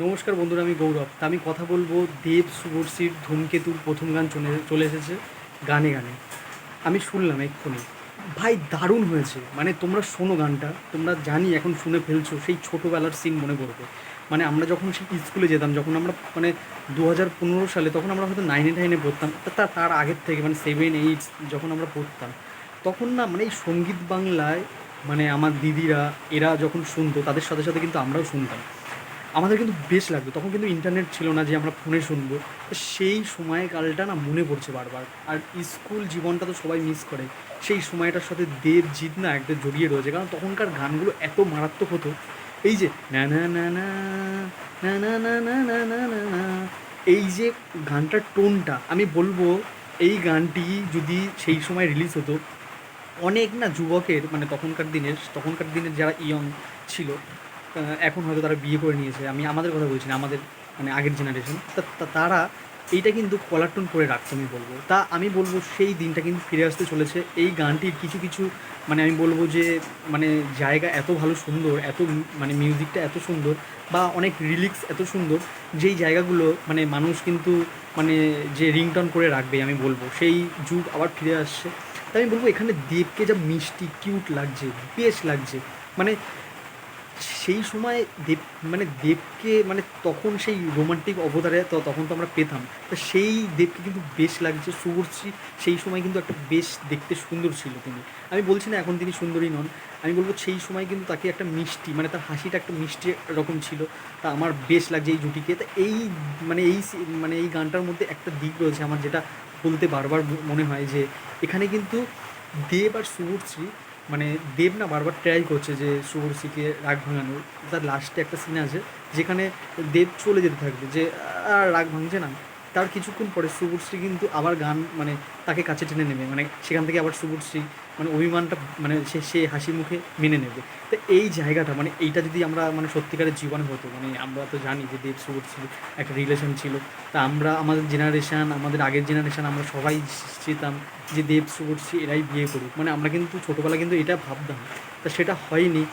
নমস্কার বন্ধুরা, আমি গৌরব। তা আমি কথা বলব দেব শুভশ্রীর ধূমকেতুর প্রথম গান চলে চলে এসেছে গানে গানে। আমি শুনলাম এক্ষুনি। ভাই, দারুণ হয়েছে। মানে তোমরা শোনো গানটা, তোমরা জানি এখন শুনে ফেলছো, সেই ছোটোবেলার সিন মনে পড়বে। মানে আমরা যখন সেই স্কুলে যেতাম, যখন আমরা মানে দু হাজার পনেরো সালে তখন আমরা হয়তো নাইনে টাইনে পড়তাম, তা তার আগের থেকে মানে সেভেন এইট যখন আমরা পড়তাম, তখন না মানে এই সংগীত বাংলায় মানে আমার দিদিরা, এরা যখন শুনতো, তাদের সাথে সাথে কিন্তু আমরাও শুনতাম। আমাদের কিন্তু বেশ লাগতো তখন কিন্তু ইন্টারনেট ছিল না যে আমরা ফোনে শুনব সেই সময়কালটা না মনে পড়ছে বারবার আর স্কুল জীবনটা তো সবাই মিস করে সেই সময়টার সাথে দেবজিৎ না একটা জড়িয়ে রয়েছে কারণ তখনকার গানগুলো এত মারাত্মক হতো এই যে না না না না না না না না না না না না এই যে গানটার টোনটা আমি বলব এই গানটি যদি সেই সময় রিলিজ হতো অনেক না যুবকের মানে তখনকার দিনের তখনকার দিনের যারা ইয়ং ছিল এখন হয়তো তারা বিয়ে করে নিয়েছে। আমি আমাদের কথা বলছি না, আমাদের মানে আগের জেনারেশন তারা এইটা কিন্তু কলারটন করে রাখতো আমি বলব। তা আমি বলব সেই দিনটা কিন্তু ফিরে আসতে চলেছে। এই গানটির কিছু কিছু মানে আমি বলব যে মানে জায়গা এত ভালো সুন্দর, এত মানে মিউজিকটা এত সুন্দর বা অনেক রিলিক্স এত সুন্দর, যেই জায়গাগুলো মানে মানুষ কিন্তু মানে যে রিংটন করে রাখবে, আমি বলব। সেই যুগ আবার ফিরে আসছে। তাই আমি বলব এখানে দেবকে যা মিষ্টি কিউট লাগছে, বেশ লাগছে। মানে সেই সময় দেব মানে দেবকে মানে তখন সেই রোমান্টিক অবতারে তো তখন তো আমরা পেতাম। তো সেই দেবকে কিন্তু বেশ লাগছে শুভশ্রী সেই সময় কিন্তু একটা বেশ দেখতে সুন্দর ছিল তিনি। আমি বলছি না এখন তিনি সুন্দরী নন, আমি বলব সেই সময় কিন্তু তাকে একটা মিষ্টি মানে তার হাসিটা একটা মিষ্টি রকম ছিল, তা আমার বেশ লাগছে এই জুটিকে। তা এই মানে এই মানে এই গানটার মধ্যে একটা দিক রয়েছে আমার যেটা বলতে বারবার মনে হয় যে এখানে কিন্তু দেব আর শুভশ্রী মানে দেব না বারবার ট্রাই করছে যে শুভশ্রীকে রাগ ভাঙানোর। তার লাস্টে একটা সিন আছে যেখানে দেব চলে যেতে থাকবে যে আর রাগ ভাঙছে না। তার কিছুক্ষণ পরে শুভশ্রী কিন্তু আবার গান মানে তাকে কাছে টেনে নেবে। মানে সেখান থেকে আবার শুভশ্রী মানে অভিমানটা মানে সে সে হাসি মুখে মেনে নেবে। তো এই জায়গাটা মানে এইটা যদি আমরা মানে সত্যিকারের জীবনে হতো মানে আমরা তো জানি যে দেব শুভশ্রী একটা রিলেশন ছিল। তা আমরা, আমাদের জেনারেশান আমাদের আগের জেনারেশান আমরা সবাই চেতাম যে দেব শুভশ্রী এরাই বিয়ে করুক। মানে আমরা কিন্তু ছোটোবেলা কিন্তু এটা ভাবতাম। তা সেটা হয়নি।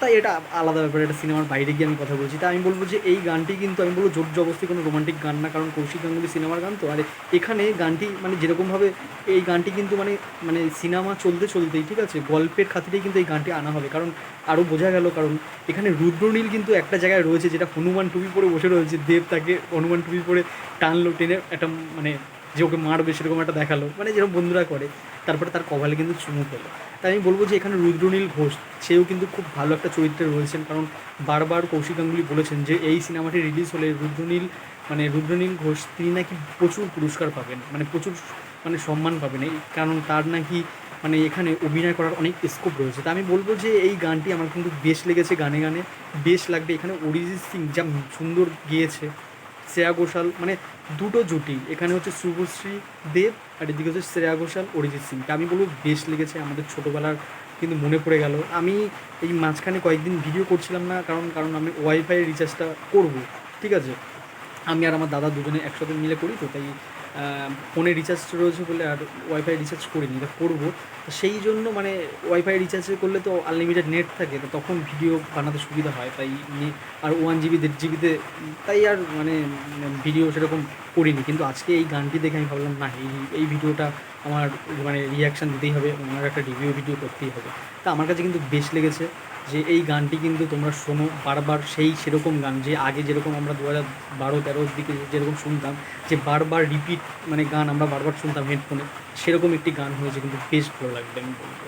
তাই এটা আলাদা ব্যাপার, এটা সিনেমার বাইরে গিয়ে আমি কথা বলছি। তা আমি বলব যে এই গানটি কিন্তু আমি বলব জোর জবস্তি কোনো রোমান্টিক গান না, কারণ কৌশিক গাঙ্গুলি সিনেমার গান তো। আর এখানে গানটি মানে যেরকমভাবে এই গানটি কিন্তু মানে মানে সিনেমা চলতে চলতেই, ঠিক আছে, গল্পের খাতিরেই কিন্তু এই গানটি আনা হবে। কারণ আরও বোঝা গেল, কারণ এখানে রুদ্রনীল কিন্তু একটা জায়গায় রয়েছে, যেটা হনুমান টুপি পরে বসে রয়েছে। দেব তাকে হনুমান টুপি পরে টানলো, টেনে একটা মানে যে ওকে মারবে সেরকম একটা দেখাল। মানে যেরকম বন্ধুরা করে। তারপরে তার কপালে কিন্তু চুমু পেল তাই আমি বলব যে এখানে রুদ্রনীল ঘোষ, সেও কিন্তু খুব ভালো একটা চরিত্রে রয়েছেন। কারণ বারবার কৌশিক গাঙ্গুলি বলেছেন যে এই সিনেমাটি রিলিজ হলে রুদ্রনীল মানে রুদ্রনীল ঘোষ, তিনি নাকি প্রচুর পুরস্কার পাবেন। মানে প্রচুর মানে সম্মান পাবেন। এই কারণ তার নাকি মানে এখানে অভিনয় করার অনেক স্কোপ রয়েছে। তা আমি বলব যে এই গানটি আমার কিন্তু বেশ লেগেছে গানে গানে। বেশ লাগবে এখানে অরিজিৎ সিং, যা সুন্দর গিয়েছে। শ্রেয়া ঘোষাল মানে দুটো জুটি। এখানে হচ্ছে শুভশ্রী দেব আর এদিকে হচ্ছে শ্রেয়া ঘোষাল, অরিজিৎ সিং। আমি বলব বেশ লেগেছে আমাদের ছোটোবেলার কিন্তু মনে পড়ে গেল। আমি এই মাঝখানে কয়েকদিন ভিডিও করছিলাম না, কারণ কারণ আমি ওয়াইফাই রিচার্জটা করব, ঠিক আছে? আমি আর আমার দাদা দুজনে একসাথে মিলে করি, তো তাই ফোনে রিচার্জ রয়েছে বলে আর ওয়াইফাই রিচার্জ করিনি, এটা করব। তো সেই জন্য মানে ওয়াইফাই রিচার্জ করলে তো আনলিমিটেড নেট থাকে, তো তখন ভিডিও বানাতে সুবিধা হয়, তাই আর ওয়ান জিবি দেড় জিবিতে তাই আর মানে ভিডিও সেরকম করিনি। কিন্তু আজকে এই গানটি দেখে আমি ভাবলাম, না, এই এই ভিডিওটা আমার মানে রিয়াকশান দিতেই হবে আমার একটা রিভিউ ভিডিও করতেই হবে। তা আমার কাছে কিন্তু বেশ লেগেছে। যে এই গানটি কিন্তু তোমরা শোনো, বারবার সেই সেরকম গান, যে আগে যেরকম আমরা দু হাজার বারো তেরোর দিকে যেরকম শুনতাম, যে বারবার রিপিট মানে গান আমরা বারবার শুনতাম হেডফোনে সেরকম একটি গান হয়েছে, কিন্তু বেশ ভালো লাগবে আমি বলব।